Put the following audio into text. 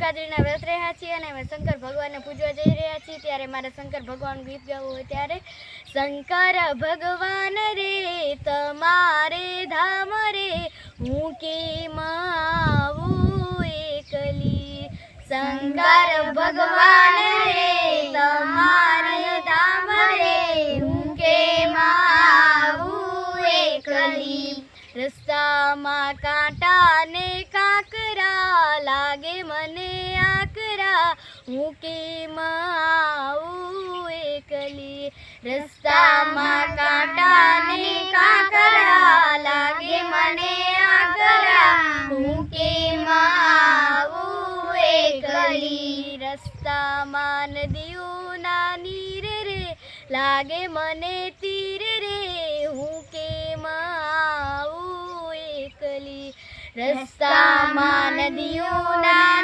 એકાદરીના વ્રત રહ્યા છીએ અને અમે શંકર ભગવાનને પૂજવા જઈ રહ્યા છીએ. ત્યારે મારે શંકર ભગવાનનું ગીત ગાવું હોય ત્યારે, શંકર ભગવાન રે, તમારે ધામ રે, હું કેમ આવું એકલી? શંકર ભગવાન રે, તમારે ધામ રે, હું કેમ આવું એકલી? રસ્તામાં કાંટા હું કેમાં આવું એકલી. રસ્તામાં કાંટા કાંકરા લાગે મને આકરા. હું કેમાં આવું એકલી. રસ્તામાં નદીઓ નાની રે રે, લાગે મને તીર રે. હું કેમાં આવું એકલી. રસ્તામાં નદીઓના